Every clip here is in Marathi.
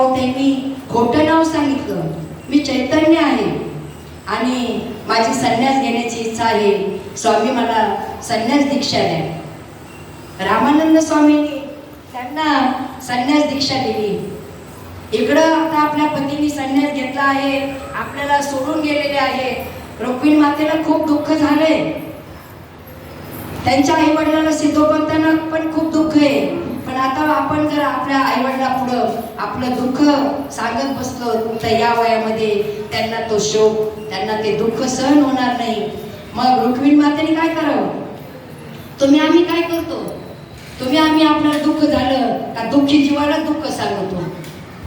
राऊत यांनी खोटं नाव सांगितलं. मी चैतन्य आहे. आणि माझी संन्यास घेण्याची इच्छा आहे. स्वामी मला संन्यास दीक्षा द्या. रामानंद स्वामींनी त्यांना संन्यास दीक्षा दिली. इकडं आता आपल्या पतीने संन्यास घेतला आहे. आपल्याला सोडून गेलेले आहे. रुक्मिणी मातेला खूप दुःख झालंय. त्यांच्या आई वडिलांना सिद्धोपंतांना पण खूप दुःख आहे. आता आपण जर आपल्या आईवडिला पुढं आपलं दुःख सांगत बसलो तर या वयामध्ये त्यांना तो शोक त्यांना ते दुःख सहन होणार नाही. मग रुक्मिणी मातेने काय करावं? तुम्ही आम्ही काय करतो? तुम्ही आम्ही आपल्याला दुःख झालं का दुःखी जीवाला दुःख सांगतो?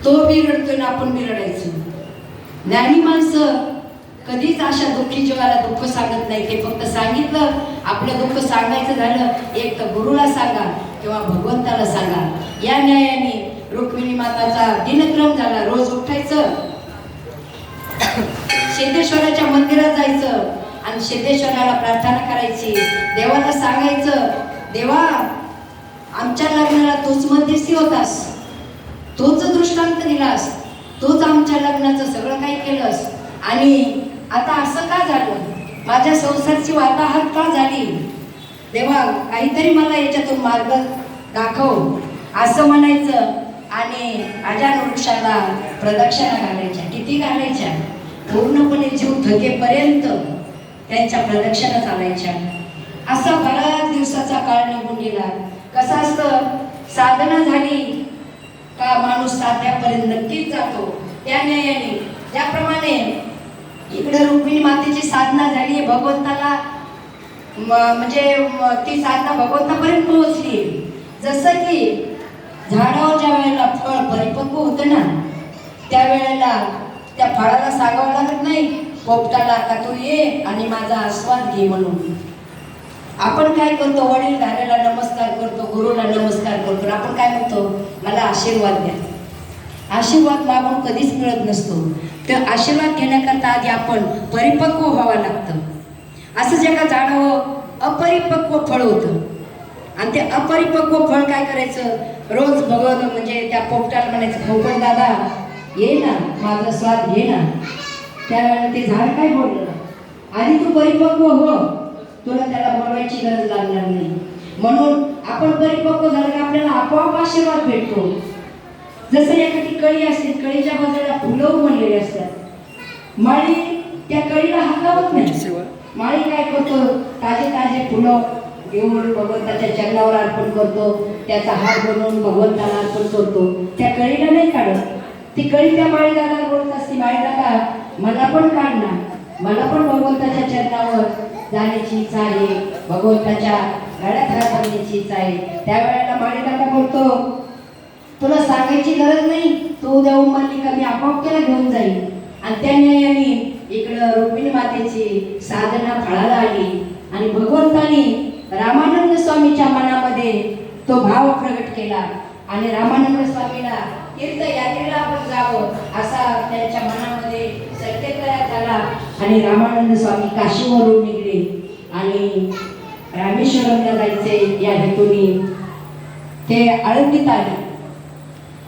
तो बिरडतोय ना आपण बिरडायचो. ज्ञानी माणसं कधीच अशा दुःखी जीवाला दुःख सांगत नाही. ते फक्त सांगितलं आपलं दुःख सांगायचं झालं एक तर गुरुला सांगा किंवा भगवंताला सांगा. या न्यायाने रुक्मिणी माताचा दिनक्रम झाला. रोज उठायचं. सिद्धेश्वराच्या मंदिरात जायचं आणि सिद्धेश्वराला प्रार्थना करायची. देवाला सांगायचं देवा आमच्या लग्नाला तूच मध्यस्थी होतास. तूच दृष्टांत दिलास. तूच आमच्या लग्नाचं सगळं काही केलंस. आणि आता असं का झालं? माझ्या संसारची वाताहत का झाली? देवा काहीतरी मला याच्यातून मार्ग दाखव. असं म्हणायचं आणि अजान वृक्षाला प्रदक्षिणा घालायच्या. किती घालायच्या? पूर्णपणे जीव थकेपर्यंत त्यांच्या प्रदक्षिणा चालायच्या. असा बराच दिवसाचा काळ निघून गेला. कसं असतं? साधना झाली का माणूस साध्यापर्यंत नक्कीच जातो. त्या न्यायाने त्याप्रमाणे इकडे रुक्मिणी मातेची साधना झाली भगवंताला म्हणजे ती साधना भगवंतापर्यंत पोहोचली. जसं की झाडावर ज्या वेळेला फळ परिपक्व होतं ना त्यावेळेला त्या फळाला सांगावं लागत नाही. पोपटाला आता तू ये आणि माझा आस्वाद घे म्हणून. आपण काय करतो? वडील धाऱ्याला नमस्कार करतो गुरुला नमस्कार करतो. आपण काय म्हणतो? मला आशीर्वाद द्या. आशीर्वाद मागून कधीच मिळत नसतो. तर आशीर्वाद घेण्याकरता आधी आपण परिपक्व व्हावं लागतं. असं असंच एका हो अपरिपक्व फळ होतं. आणि ते अपरिपक्व फळ काय करायचं? रोज बघत म्हणजे त्या पोपटाला म्हणायचं पोपट दादा ये ना माझा स्वाद घे ना. त्यावेळेला ते झाड काय बोललं? आधी तू परिपक्व हो. तुला त्याला बोलवायची गरज लागणार नाही. म्हणून आपण परिपक्व झालं की आपल्याला आपोआप आशीर्वाद भेटतो. जसं एखादी कळी असते कळीच्या बाजूला फुलं उमललेली असतात. माळी त्या कळीला हातावत नाही. माळी काय करतो? ताजे ताजे फुलं घेऊन भगवंताच्या चरणावर अर्पण करतो. त्याचा हार बनवून भगवंताला अर्पण करतो. त्या कळीला नाही काढत. ती कळी त्या माळीदाराला बोलत असते माळीदारा मला पण काढ ना. मला पण भगवंताच्या चरणावर जाण्याची इच्छा आहे. भगवंताच्या गाड्यात राहण्याची इच्छा आहे. त्यावेळेला माळीदारा बोलतो तुला सांगायची गरज नाही. तू उद्या उमरली का मी आपोआप त्याला घेऊन जाईल आणि त्या न्यायाने इकडं रुक्मिणी मातेची साधना फळाला आली आणि भगवंतानी रामानंद स्वामीच्या मनामध्ये तो भाव प्रगट केला. आणि रामानंद स्वामीला तीर्थयात्रेला आपण जावं असा त्यांच्या मनामध्ये संकेत तयार झाला आणि रामानंद स्वामी काशीवरून निघले. आणि रामेश्वरमला जायचे या हेतूने ते आळंदीत आले.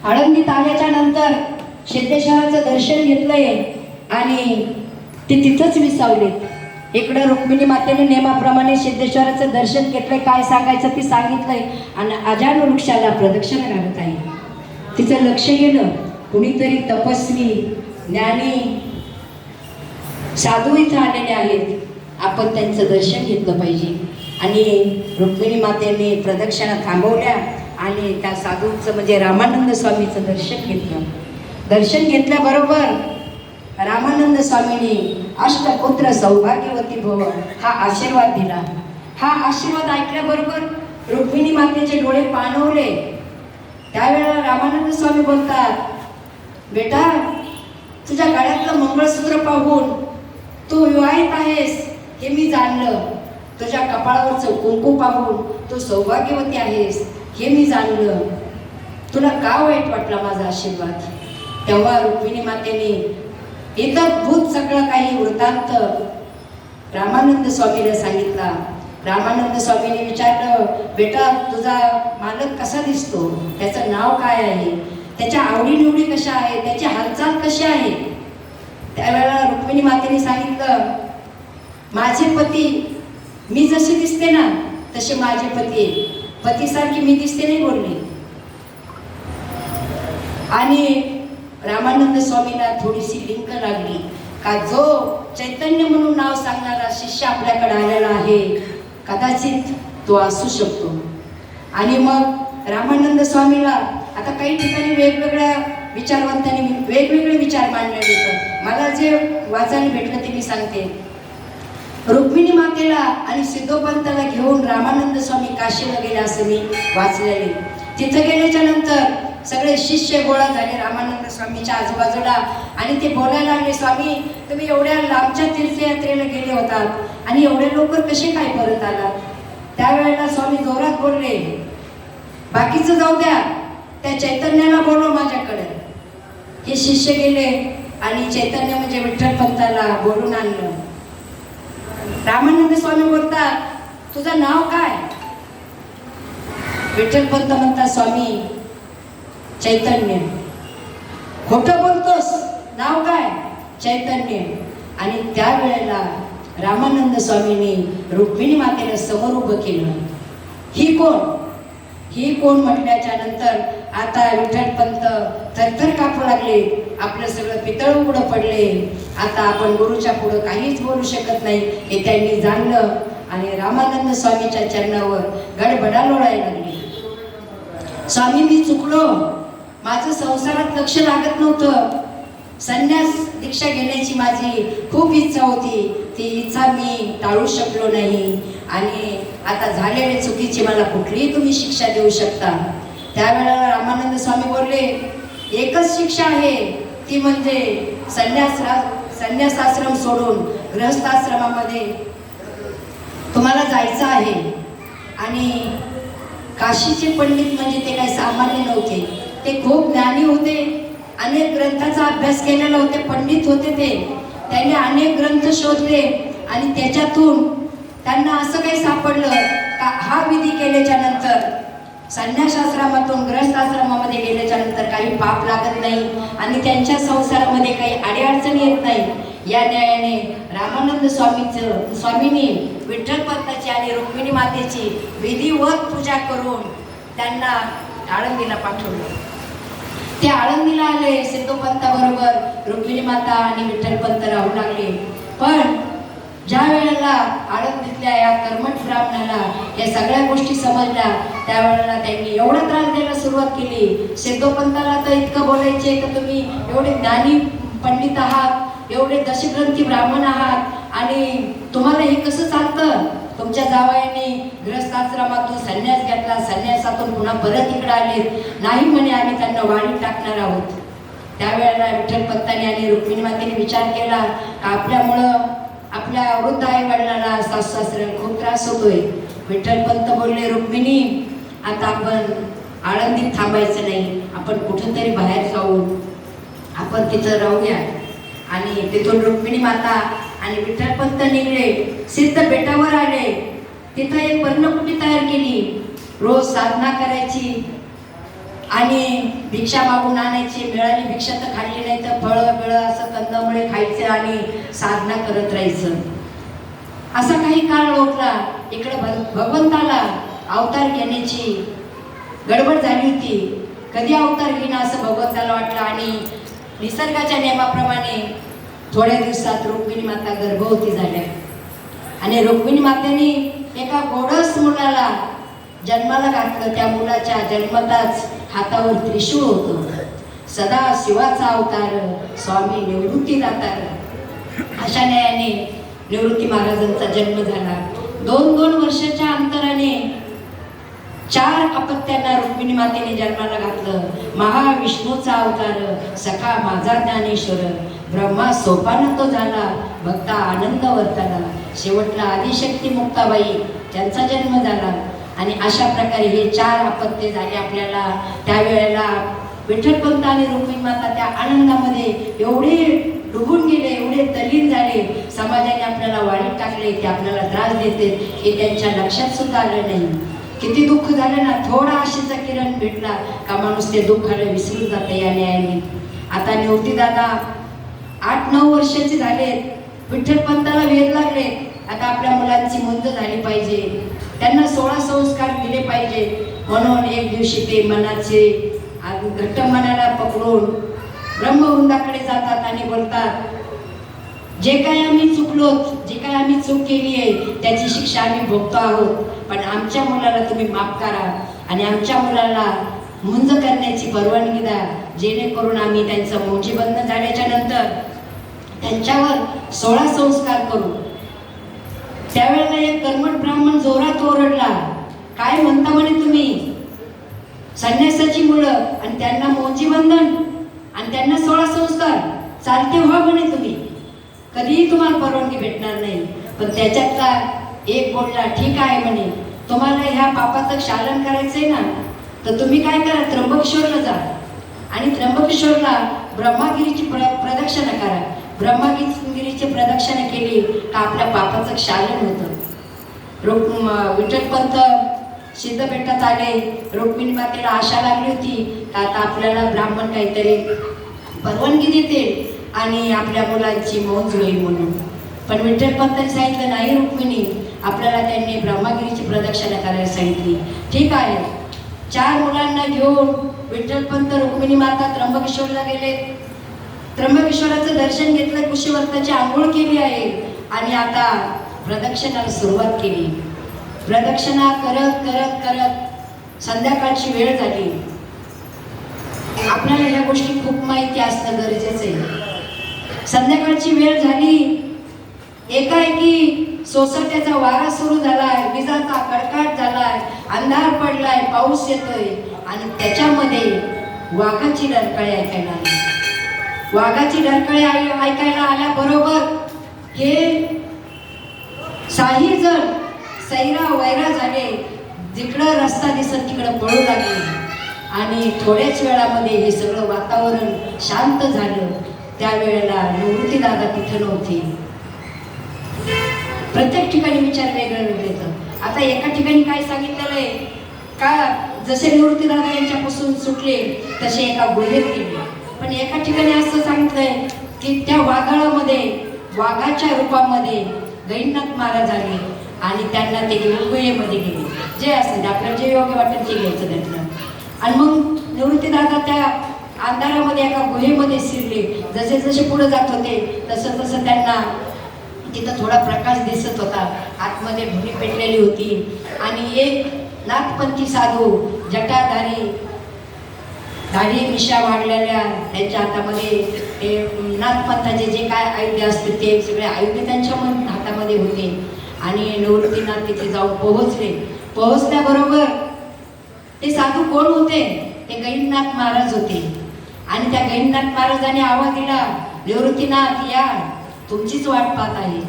आळंदीत आल्याच्यानंतर सिद्धेश्वराचं दर्शन घेतलंय आणि ते तिथंच विसावले. इकडं रुक्मिणी मातेने नेमाप्रमाणे सिद्धेश्वराचं दर्शन घेतलंय काय सांगायचं ते सांगितलंय आणि अजान वृक्षाला प्रदक्षिणा घालत आहे. तिचं लक्ष गेलं कुणीतरी तपस्वी ज्ञानी साधू इथं आलेले आहेत. आपण त्यांचं दर्शन घेतलं पाहिजे. आणि रुक्मिणी मातेने प्रदक्षिणा थांबवल्या आणि त्या साधूचं म्हणजे रामानंद स्वामीचं दर्शन घेतलं. दर्शन घेतल्याबरोबर रामानंद स्वामींनी अष्टपुत्र सौभाग्यवती भव हा आशीर्वाद दिला. हा आशीर्वाद ऐकल्याबरोबर रुक्मिणी मातेचे डोळे पाणवले त्यावेळेला रामानंद स्वामी बोलतात बेटा तुझ्या गळ्यातलं मंगळसूत्र पाहून तू विवाहित आहेस हे मी जाणलं. तुझ्या कपाळावरचं कुंकू पाहून तू सौभाग्यवती आहेस हे मी जाणलं. तुला का वाईट वाटला माझा आशीर्वाद? तेव्हा रुक्मिणी मातेने भूत सगळं काही वृत्तांत रामानंद स्वामीने सांगितला. रामानंद स्वामीने विचारलं बेटा तुझा मालक कसा दिसतो? त्याचं नाव काय आहे? त्याच्या आवडीनिवडी कशा आहे त्याची हालचाल कशी आहे? त्यावेळेला रुक्मिणी मातेने सांगितलं माझे पती मी जशी दिसते ना तसे माझे पती पतीसारखी मी दिसते नाही बोलली. आणि रामानंद स्वामीला थोडीशी लिंक लागली. का जो चैतन्य म्हणून नाव सांगणारा शिष्य आपल्याकडे आलेला आहे कदाचित तो असू शकतो. आणि मग रामानंद स्वामीला आता काही ठिकाणी वेगवेगळ्या विचारवंतांनी वेगवेगळे विचार मांडलेले आहेत. मला जे वाचायला भेटलं ते मी सांगते. रुक्मिणी मातेला आणि सिद्धोपंताला घेऊन रामानंद स्वामी काशीला गेले असं मी वाचलेले. तिथं गेल्याच्यानंतर सगळे शिष्य गोळा झाले रामानंद स्वामीच्या आजूबाजूला. आणि ते बोलायला लागले स्वामी तुम्ही एवढ्या लांबच्या तीर्थयात्रेला गेले होतात आणि एवढे लवकर कसे काय परत आलात? त्यावेळेला स्वामी जोरात बोलले बाकीचं जाऊ द्या त्या चैतन्याला बोलव माझ्याकडे. हे शिष्य गेले आणि चैतन्य म्हणजे विठ्ठल पंताला बोलून आणलं. रामानंद स्वामी बोलतात तुझं नाव काय? विठ्ठल पंत म्हणतात स्वामी चैतन्य. खोटं बोलतोस? नाव काय? चैतन्य. आणि त्यावेळेला रामानंद स्वामींनी रुक्मिणी मातेला समोर उभं केलं. ही कोण? ही कोण म्हटल्याच्या नंतर आता विठ्ठलपंत थरथर कापू लागले. आपलं सगळं पितळ उघडं पडले. आता आपण गुरुच्या पुढं काहीच बोलू शकत नाही हे त्यांनी जाणलं. आणि रामानंद स्वामीच्या चरणावर गडबडा लोळायला लागली. स्वामी मी चुकलो. माझं संसारात लक्ष लागत नव्हतं. संन्यास दीक्षा घेण्याची माझी खूप इच्छा होती. ती इच्छा मी टाळू शकलो नाही. आणि आता झालेल्या चुकीची मला कुठलीही तुम्ही शिक्षा देऊ शकता. त्यावेळेला रामानंद स्वामी बोलले एकच शिक्षा आहे. ती म्हणजे संन्यास संन्यासाश्रम सोडून ग्रहस्थाश्रमामध्ये तुम्हाला जायचं आहे. आणि काशीचे पंडित म्हणजे ते काही सामान्य नव्हते. ते खूप ज्ञानी होते. अनेक ग्रंथाचा अभ्यास केलेला होते पंडित होते ते. त्यांनी अनेक ग्रंथ शोधले आणि त्याच्यातून त्यांना असं काही सापडलं का हा विधी केल्याच्यानंतर संन्यासाश्रमातून ग्रहस्थाश्रमामध्ये गेल्याच्यानंतर काही पाप लागत नाही आणि त्यांच्या संसारामध्ये काही अडीअडचणी येत नाही. या न्यायाने रामानंद स्वामीचं स्वामींनी विठ्ठल पंताची आणि रुक्मिणी मातेची विधिवत पूजा करून त्यांना आळंदीला पाठवलं. ते आळंदीला आले सिद्धोपंताबरोबर रुक्मिणी माता आणि विठ्ठलपंत राहू लागले. पण ज्या वेळेला आळंदीतल्या या कर्मठ ब्राह्मणाला या सगळ्या गोष्टी समजल्या त्यावेळेला त्यांनी एवढा त्रास द्यायला सुरुवात केली. सिद्धोपंताला तर इतकं बोलायचे तर तुम्ही एवढे ज्ञानी पंडित आहात एवढे दशग्रंथी ब्राह्मण आहात आणि तुम्हाला हे कसं चालतं? तुमच्या जावयाने ग्रहस्थाश्रमातून संन्यास घेतला. संन्यासातून पुन्हा परत इकडे आले. नाही म्हणे आम्ही त्यांना वाढीत टाकणार आहोत. त्यावेळेला विठ्ठल पंतांनी आणि रुक्मिणी मातेने विचार केला का आपल्यामुळं आपल्या वृद्ध आई वडिलांना सासू सासऱ्याला खूप त्रास होतोय. विठ्ठल पंत बोलले रुक्मिणी आता आपण आळंदीत थांबायचं नाही. आपण कुठंतरी बाहेर जाऊ. आपण तिथं राहूया. आणि तिथून रुक्मिणी माता आणि विठ्ठलपंत निघले सिद्ध बेटावर आले. तिथं एक पर्णकुटी तयार केली. रोज साधना करायची आणि भिक्षा मागून आणायची. मिळाली भिक्षा तर खाल्ली नाही तर फळं बिळ असं कंदमुळे खायचं आणि साधना करत राहायचं. असा काही काळ लोटला इकडे भगवंताला अवतार घेण्याची गडबड झाली होती. कधी अवतार घेणं असं भगवंताला वाटलं आणि निसर्गाच्या नियमाप्रमाणे थोड्या दिवसात रुक्मिणी माता गर्भवती झाल्या. आणि रुक्मिणी मातेने एका गोडस मुलाला जन्माला घातलं. त्या मुलाच्या जन्मताच हातावर त्रिशूळ होतं. सदा शिवाचा अवतार स्वामी निवृत्ती दातार अशा न्यायाने निवृत्ती महाराजांचा जन्म झाला. दोन दोन वर्षाच्या अंतराने चार अपत्यांना रुक्मिणी मातेने जन्माला घातलं. महाविष्णूचा अवतार सखा माझा ज्ञानेश्वर. ब्रह्मा सोपान तो झाला भक्ता आनंद वर्ताला शेवटला आदिशक्ती मुक्ताबाई त्यांचा जन्म झाला. आणि अशा प्रकारे हे चार अपत्य झाले आपल्याला. त्यावेळेला विठ्ठलपंत आणि रुक्मिणी माता त्या आनंदामध्ये एवढे डुबून गेले एवढे तलीन झाले. समाजाने आपल्याला वाढीत टाकले ते आपल्याला त्रास देते हे त्यांच्या लक्षात सुद्धा आलं नाही. किती दुःख झालं ना थोडा आशेचा किरण भेटला. का माणूस ते दुःखाला विसरून जाते या न्यायाने. आता निवृत्तीदादा आठ नऊ वर्षाचे झालेत विठ्ठल पंताला वेध लागले. आता आपल्या मुलांची मुंज झाली पाहिजे. त्यांना सोळा संस्कार दिले पाहिजे. म्हणून एक दिवशी ते मनाचे घट्ट मनाला पकडून ब्रह्मवृंदाकडे जातात आणि बोलतात जे काय आम्ही चुकलो जे काय आम्ही चूक केली आहे त्याची शिक्षा आम्ही भोगतो आहोत. पण आमच्या मुलाला तुम्ही माफ करा आणि आमच्या मुलाला मुंज करण्याची परवानगी द्या. जेणेकरून आम्ही त्यांचं मोजीबंध झाल्याच्यानंतर त्यांच्यावर सोळा संस्कार करू. त्यावेळेला एक कर्मट ब्राह्मण जोरात ओरडला काय म्हणता म्हणे तुम्ही? संन्यासाची मुलं आणि त्यांना मोची बंधन आणि त्यांना सोळा संस्कार चालते व्हा म्हणे तुम्ही. कधीही तुम्हाला परवानगी भेटणार नाही पण त्याच्यातला एक बोलला ठीक आहे म्हणे. तुम्हाला ह्या पापाचं शालन करायचंय ना तर तुम्ही काय करा त्र्यंबकेश्वरला जा. आणि त्र्यंबकेश्वरला ब्रह्मागिरीची प्र प्रदक्षिणा करा. ब्रह्मागिरीची प्रदक्षिणा केली का आपल्या पापाचं शालन होतं. रुक विठ्ठलपंत सिद्धपेठात आले. रुक्मिणी मातेला आशा लागली होती का आता आपल्याला ब्राह्मण काहीतरी परवानगी देते आणि आपल्या मुलांची मौज होईल म्हणून. पण विठ्ठलपंतांनी सांगितलं नाही रुक्मिणी आपल्याला त्यांनी ब्रह्मागिरीची प्रदक्षिणा करायला सांगितली. ठीक आहे. चार मुलांना घेऊन विठ्ठलपंत रुक्मिणी माता त्र्यंबकेश्वरला गेले. त्र्यंबकेश्वराचं दर्शन घेतलं कुशीवर्ताची आंघोळ केली आहे. आणि आता प्रदक्षिणाला सुरुवात केली. प्रदक्षिणा करत करत करत संध्याकाळची वेळ झाली. आपल्याला ह्या गोष्टी खूप माहिती असणं गरजेचं आहे. संध्याकाळची वेळ झाली. एकाएकी सोसाट्याचा वारा सुरू झालाय. विजाचा पाऊस येतोय आणि त्याच्यामध्ये वाघाची डरकाळी ऐकायला आली. वाघाची डरकाळी ऐ- ऐकायला आल्याबरोबर हे काही जण सैरा वैरा झाले. जिकडं रस्ता दिसत तिकडं पळू लागले. आणि थोड्याच वेळामध्ये हे सगळं वातावरण शांत झालं. त्यावेळेला निवृत्ती दादा तिथं नव्हती. प्रत्येक ठिकाणी विचार वेगळे वेगळे आता एका ठिकाणी काय सांगितलेलं आहे? का जसे निवृत्ती दादा यांच्यापासून सुटले तसे एका गुहेत गेले. पण एका ठिकाणी असं सांगितलंय की त्या वादळामध्ये वाघाच्या रूपामध्ये गैनाथ महाराज आले आणि त्यांना ते घेऊन गुहेमध्ये गेले. जे असेल आपल्याला जे योग्य वाटेल ते घ्यायचं त्यांना. आणि मग निवृत्ती दादा त्या अंधारामध्ये एका गुहेमध्ये शिरले. जसे जसे पुढे जात होते तसं तसं त्यांना तिथं थोडा प्रकाश दिसत होता. आतमध्ये भूमी पेटलेली होती. आणि एक नाथपंथी साधू जटाधारी दाढी मिशा वाढलेल्या त्यांच्या हातामध्ये ते नाथपंथाचे जे काय आयुध्य असते ते सगळे आयुध्य त्यांच्या मन- हातामध्ये होते. आणि निवृत्तीनाथ तिथे जाऊन पोहोचले. पोहोचल्याबरोबर ते साधू कोण होते? ते गैरनाथ महाराज होते. आणि त्या गैरनाथ महाराजाने आवाज दिला निवृत्तीनाथ या तुमचीच वाट पाहत आहे.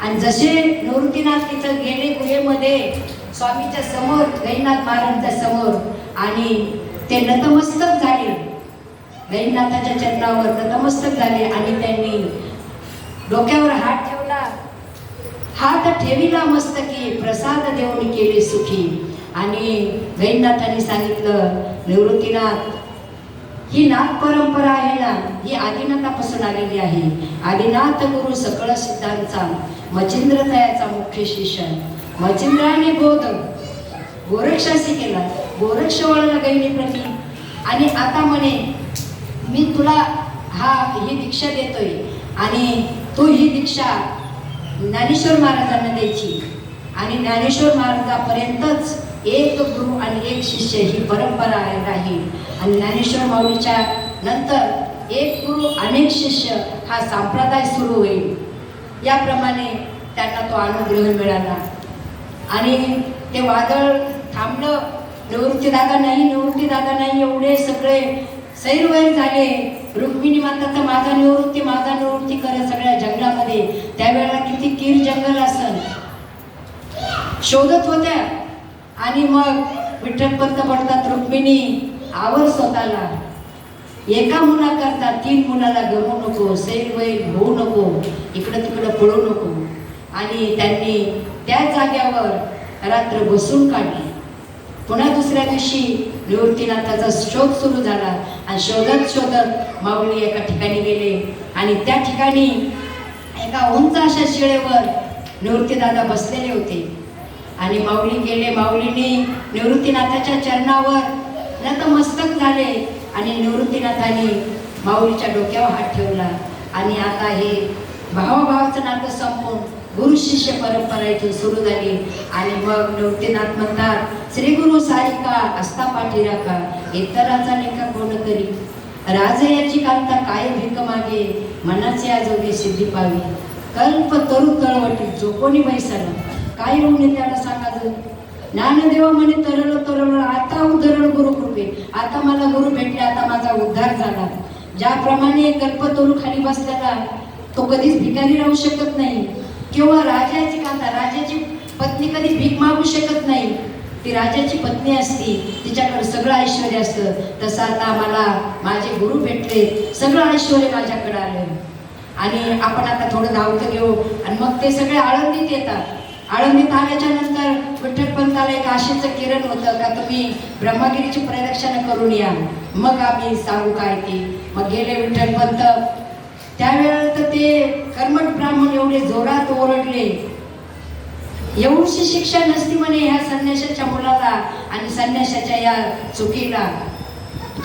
आणि जसे निवृत्तीनाथ तिथं गेले गुहेमध्ये स्वामीच्या समोर गैनाथ महाराजांच्या समोर आणि ते नतमस्तक झाले. गैनाथाच्या चरणावर नतमस्तक झाले आणि त्यांनी डोक्यावर हात ठेवला. हात ठेविला मस्तकी प्रसाद देऊन केले सुखी. आणि गैनाथांनी सांगितलं निवृत्तीनाथ ही नाथ परंपरा आहे ना ही आदिनाथापासून आलेली आहे. आदिनाथ गुरु सकळ सिद्धांचा मचिंद्र तयाचा मुख्य शिष्य. मचिंद्राने बोध गोरक्षाशी केला. गोरक्ष वळला गैनी प्रती आणि आता म्हणे मी तुला हा ही दीक्षा देतोय. आणि तू ही दीक्षा ज्ञानेश्वर महाराजांना द्यायची. आणि ज्ञानेश्वर महाराजापर्यंतच एक गुरु आणि एक शिष्य ही परंपरा आहे राहील. आणि ज्ञानेश्वर माऊलीच्या नंतर एक गुरु अनेक शिष्य हा संप्रदाय सुरू होईल. याप्रमाणे त्यांना तो अनुग्रह मिळाला. आणि ते वादळ थांबलं. निवृत्ती दादा नाही निवृत्ती दादा नाही एवढे सगळे सैरवैर झाले. रुक्मिणी माताचा माझा निवृत्ती माझा निवृत्ती करत सगळ्या जंगलामध्ये. त्यावेळेला किती कीर जंगल असन. शोधत होत्या. आणि मग विठ्ठलपंत म्हणतात रुक्मिणी आवर स्वतःला. एका मुलाकरता तीन मुलाला गमू नको सैरवैर होऊ नको इकडं तिकडं पळू नको. आणि त्यांनी त्या जाग्यावर रात्र बसून काढली. पुन्हा दुसऱ्या दिवशी निवृत्तीनाथाचा शोध सुरू झाला आणि शोधत शोधत माऊली एका ठिकाणी गेले आणि त्या ठिकाणी एका उंच अशा शिळेवर निवृत्तीदादा बसलेले होते. आणि माऊली गेले माऊलीने निवृत्तीनाथाच्या चरणावर नतमस्तक झाले आणि निवृत्तीनाथाने माऊलीच्या डोक्यावर हात ठेवला. आणि आता हे भावाभावाचं नातं संपून गुरु शिष्य परंपरा इथून सुरू झाली. आणि मग निवृत्तीनाथ म्हणतात श्री गुरु सारिका असता पाठी राखा. इतराचा लेखा कोण करी राज याची कांता काय भिक मागे? मनाचे आजोगे सिद्धी पावी. कल्प तरु तळवटी जो कोणी बैसाला काय होऊन त्याला सांगायचं. ज्ञानदेवा म्हणे तरळ तरळ आता उदरळ गुरु कृपे आता मला गुरु भेटले आता माझा उद्धार झाला. ज्याप्रमाणे कल्पतरू खाली बसलेला तो कधीच भिकारी राहू शकत नाही. किंवा राजाची कांता राजाची पत्नी कधी भीक मागू शकत नाही. ती राजाची पत्नी असती तिच्याकडे सगळं ऐश्वर असतं. तसं आता मला माझे गुरु भेटले सगळं ऐश्वर माझ्याकडे आलं. आणि आपण आता थोडं धावतं घेऊ. आणि मग ते सगळे आळंदीत येतात. आळंदीत आल्याच्यानंतर नंतर विठ्ठल एक आशेचं किरण होतं का तुम्ही ब्रह्मगिरीची प्रदक्षिणा करून या. मग आम्ही सांगू काय ते. मग गेले विठ्ठलपंत त्यावेळेला तर ते कर्मठ ब्राह्मण एवढे जोरात ओरडले. एवढीशी शिक्षा नसती म्हणे ह्या संन्याशाच्या मुलाला आणि संन्याशाच्या या चुकीला.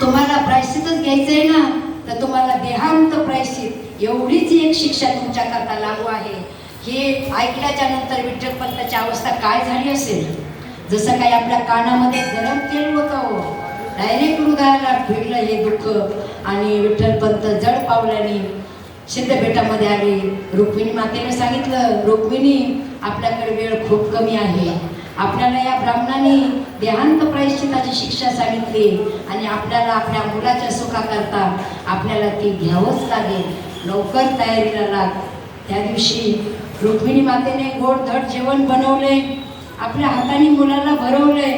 तुम्हाला प्रायश्चितच घ्यायचंय ना? तर तुम्हाला देहांत प्रायश्चित. एवढीच एक शिक्षा तुमच्या करता लागू आहे. हे ऐकल्याच्या नंतर विठ्ठलपंताची अवस्था काय झाली असेल? जसं काही आपल्या कानामध्ये गरम तेल होतं हो. डायरेक्ट हृदयाला फिरलं हे दुःख. आणि विठ्ठलपंत जड पावल्याने सिद्धपेठामध्ये आले. रुक्मिणी मातेने सांगितलं रुक्मिणी आपल्याकडे वेळ खूप कमी आहे. आपल्याला या ब्राह्मणाने देहांत प्रायश्चिताची शिक्षा सांगितली आणि आपल्याला आपल्या मुलाच्या सुखाकरता आपल्याला ती घ्यावंच लागेल. लवकर तयारीला लाग. त्या दिवशी रुक्मिणी मातेने गोड धड जेवण बनवले आपल्या हाताने मुलाला भरवले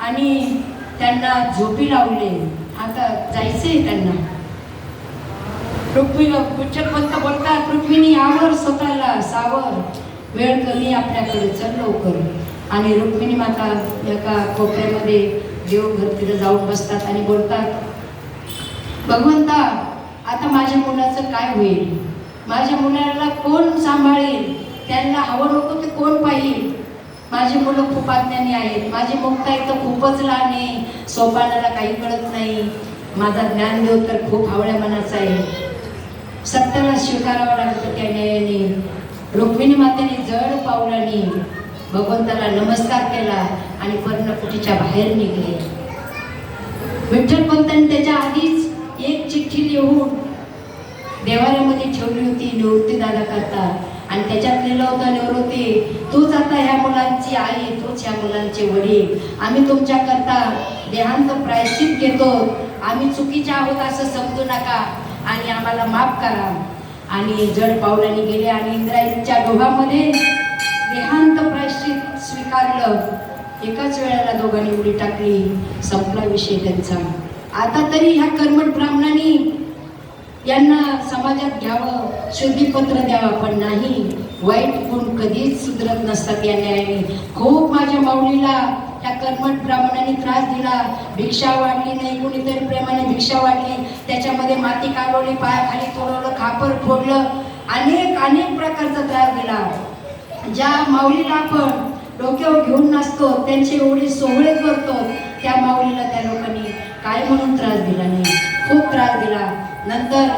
आणि त्यांना झोपी लावले. आता जायचे त्यांना. रुक्मिणी पुच्छक पंत बोलतात रुक्मिणी आवर स्वतःला सावर. वेळ कमी आपल्याकडे चल लवकर. आणि रुक्मिणी माता एका कोपऱ्यामध्ये देवघर तिथं जाऊन बसतात आणि बोलतात भगवंता आता माझ्या मुलाचं काय होईल? माझ्या मुलाला कोण सांभाळेल? त्यांना हवं नको ते कोण पाहिजे माझी मुलं खूप अज्ञानी आहेत. माझी मुक्ताई तर खूपच लहान आहे. सोपानाला काही कळत नाही. माझा ज्ञानदेव तर खूप हावळ्या मनाचा आहे. सत्याला स्वीकारावं लागतं त्या न्यायाने. रुक्मिणी मातेने जड पावलाने भगवंताला नमस्कार केला आणि पर्णकुटीच्या बाहेर निघले. विठ्ठल पंतांनी त्याच्या आधीच एक चिठ्ठी लिहून देवाऱ्यामध्ये ठेवली होती निवृत्ती दादा करता आणि त्याच्यात लिहिलं होतं निवृत्ती तूच आता ह्या मुलांची आई तूच ह्या मुलांचे वडील. आम्ही तुमच्या करता देहांत प्रायश्चित घेतो. आम्ही चुकीच्या आहोत असं समजू नका आणि आम्हाला माफ करा. आणि जड पावलाने गेले आणि इंद्रायणीच्या डोबामध्ये देहांत प्रायश्चित स्वीकारलं. एकाच वेळेला दोघांनी उडी टाकली. संपला विषय त्यांचा. आता तरी ह्या कर्मट ब्राह्मणांनी यांना समाजात घ्यावं शुद्धीपत्र द्यावं पण नाही. वाईट गुण कधीच सुधरत नसतात या न्यायाने. खूप माझ्या माऊलीला त्या कर्मट ब्राह्मणाने त्रास दिला. भिक्षा वाढली नाही कुणीतरी प्रेमाने भिक्षा वाढली. त्याच्यामध्ये माती कालवली पायाखाली तोडवलं खापर फोडलं. अनेक अनेक प्रकारचा त्रास दिला. ज्या माऊलीला आपण डोक्यावर घेऊन नाचतो त्यांचे एवढे सोहळे करतो त्या माऊलीला त्या लोकांनी काय म्हणून त्रास दिला नाही? खूप त्रास दिला. नंतर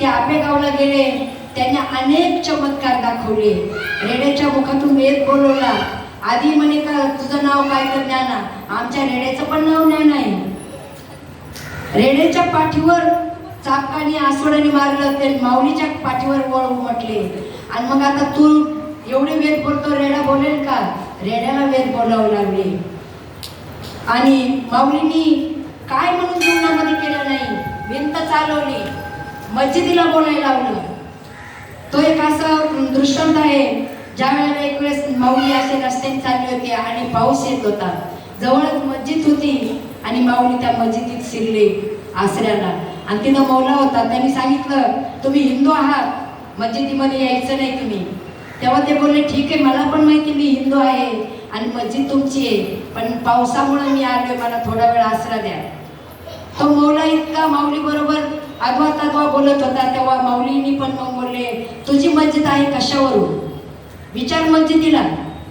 ते आपेगावला गेले. त्यांनी अनेक चमत्कार दाखवले. रेड्याच्या मुखातून वेद बोलवला आधी म्हणे का तुझं नाव काय तर ज्ञाना. आमच्या रेड्याचं पण नाव ज्ञान आहे. रेड्याच्या पाठीवर चापकाने आसवडाने मारलं ते माऊलीच्या पाठीवर वळ उमटले. आणि मग आता तू एवढे वेद बोलतो रेडा बोलेल का? रेड्याला वेद बोलावं लागले. आणि माऊलींनी काय म्हणून जीवनामध्ये केलं नाही? भिंत चालवली. मस्जिदीला बोलायला लावलं. तो एक असा दृष्टांत आहे. ज्या वेळेला एक वेळेस माऊली असे रस्त्याने चालली होती आणि पाऊस येत होता. जवळच मस्जिद होती आणि माऊली त्या मस्जिदीत शिरले आसऱ्याला. आणि तिथं मौला होता. त्यांनी सांगितलं तुम्ही हिंदू आहात. मस्जिदीमध्ये यायचं नाही तुम्ही. तेव्हा ते बोलले ठीक आहे मला पण माहिती मी हिंदू आहे आणि मस्जिद तुमची आहे. पण पावसामुळे मी आलोय मला थोडा वेळ आसरा द्या. तो मौला इतका माऊली बरोबर अगवा तादवा बोलत होता तेव्हा माऊलीनी पण मग बोलले तुझी मस्जिद आहे कशावरून? विचार मस्जिदीला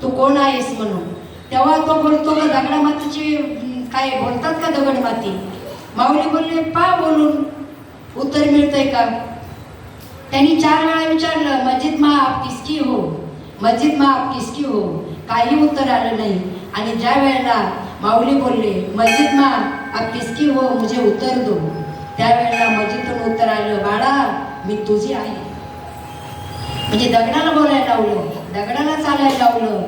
तू कोण आहेस म्हणून? तेव्हा तो बोलतो का दगडा मातीची काय बोलतात का दगड माती? माऊली बोलले पा बोलून उत्तर मिळतंय का? त्यांनी चार वेळा विचारलं मस्जिद मा आप किसकी हो? मस्जिद मा आप किसकी हो? काही उत्तर आलं नाही. आणि ज्या वेळेला माऊली बोलले मस्जिद मा आप किसकी हो मुझे उत्तर दो. त्यावेळेला मस्जिदून उत्तर आलं बाळा मी तुझी आई. म्हणजे दगडाला बोलायला लावलं दगडाला चालायला लावलं.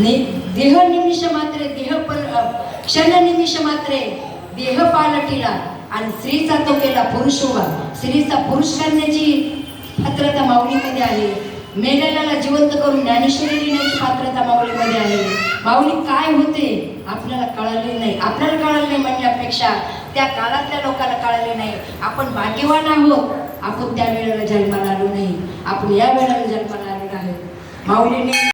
नि- देह निमिष मात्रे देह पर क्षण निमिष मात्रे देह पालटीला आणि स्त्रीचा तो केला पुरुष उभा. स्त्रीचा पुरुष करण्याची पात्रता माऊलीमध्ये आहे. मेलेल्याला जिवंत करून ज्ञानेश्वरी लिहिण्याची पात्रता माऊलीमध्ये आहे. माऊली काय होते आपल्याला कळाले नाही. आपल्याला कळाले नाही म्हणण्यापेक्षा त्या काळातल्या लोकांना कळाले नाही. आपण भाग्यवान आहोत. आपण त्या वेळेला जन्माला आलो नाही. आपण या वेळेला जन्माला आलेलो आहे माऊलीने